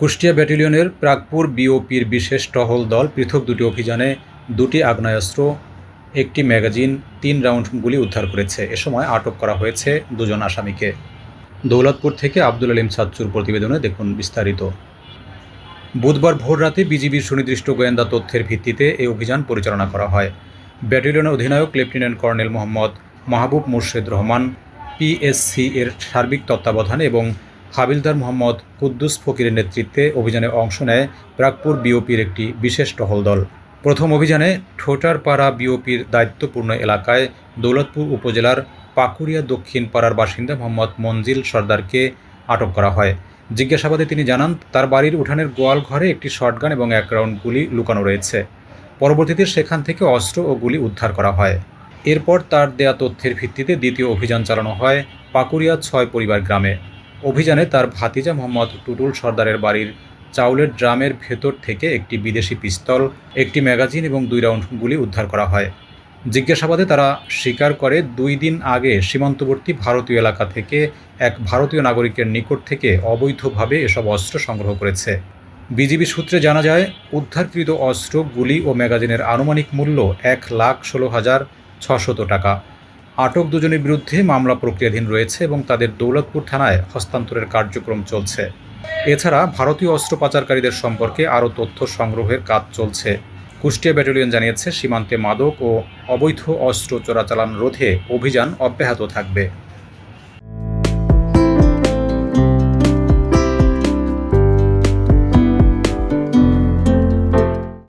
কুষ্টিয়া ব্যাটালিয়নের প্রাগপুর বিওপির বিশেষ টহল দল পৃথক দুটি অভিযানে দুটি আগ্নেয়াস্ত্র, একটি ম্যাগাজিন, তিন রাউন্ড গুলি উদ্ধার করেছে। এ সময় আটক করা হয়েছে দুজন আসামিকে। দৌলতপুর থেকে আব্দুল আলিম সাচ্চুর প্রতিবেদনে দেখুন বিস্তারিত। বুধবার ভোররাতে বিজিবির সুনির্দিষ্ট গোয়েন্দা তথ্যের ভিত্তিতে এই অভিযান পরিচালনা করা হয়। ব্যাটালিয়নের অধিনায়ক lieutenant colonel Mohammad Mahbub Murshed Rahman PSC এর সার্বিক তত্ত্বাবধানে এবং হাবিলদার মোহাম্মদ কুদ্দুস ফকিরের নেতৃত্বে অভিযানে অংশ নেয় প্রাগপুর বিওপির একটি বিশেষ টহল দল। প্রথম অভিযানে ঠোটারপাড়া বিওপির দায়িত্বপূর্ণ এলাকায় দৌলতপুর উপজেলার পাকুড়িয়া দক্ষিণ পাড়ার বাসিন্দা মোহাম্মদ মঞ্জিল সর্দারকে আটক করা হয়। জিজ্ঞাসাবাদে তিনি জানান, তার বাড়ির উঠানের গোয়াল ঘরে একটি শটগান এবং এক রাউন্ড গুলি লুকানো রয়েছে। পরবর্তীতে সেখান থেকে অস্ত্র ও গুলি উদ্ধার করা হয়। এরপর তার দেয়া তথ্যের ভিত্তিতে দ্বিতীয় অভিযান চালানো হয় পাকুড়িয়া ছয় পরিবার গ্রামে। অভিযানে তার ভাতিজা মোহাম্মদ টুটুল সর্দারের বাড়ির চাউলের ড্রামের ভেতর থেকে একটি বিদেশি পিস্তল, একটি ম্যাগাজিন এবং দুই রাউন্ড গুলি উদ্ধার করা হয়। জিজ্ঞাসাবাদে তারা স্বীকার করে, দুই দিন আগে সীমান্তবর্তী ভারতীয় এলাকা থেকে এক ভারতীয় নাগরিকের নিকট থেকে অবৈধভাবে এসব অস্ত্র সংগ্রহ করেছে। বিজিবি সূত্রে জানা যায়, উদ্ধারকৃত অস্ত্র, গুলি ও ম্যাগাজিনের আনুমানিক মূল্য এক লাখ ষোলো হাজার ছশত টাকা। আটক দুজনের বিরুদ্ধে মামলা প্রক্রিয়াধীন রয়েছে এবং তাদের দৌলতপুর থানায় হস্তান্তরের কার্যক্রম চলছে। এছাড়া ভারতীয় অস্ত্র পাচারকারীদের সম্পর্কে আরও তথ্য সংগ্রহের কাজ চলছে। কুষ্টিয়া ব্যাটালিয়ন জানিয়েছে, সীমান্তে মাদক ও অবৈধ অস্ত্র চোরাচালান রোধে অভিযান অব্যাহত থাকবে।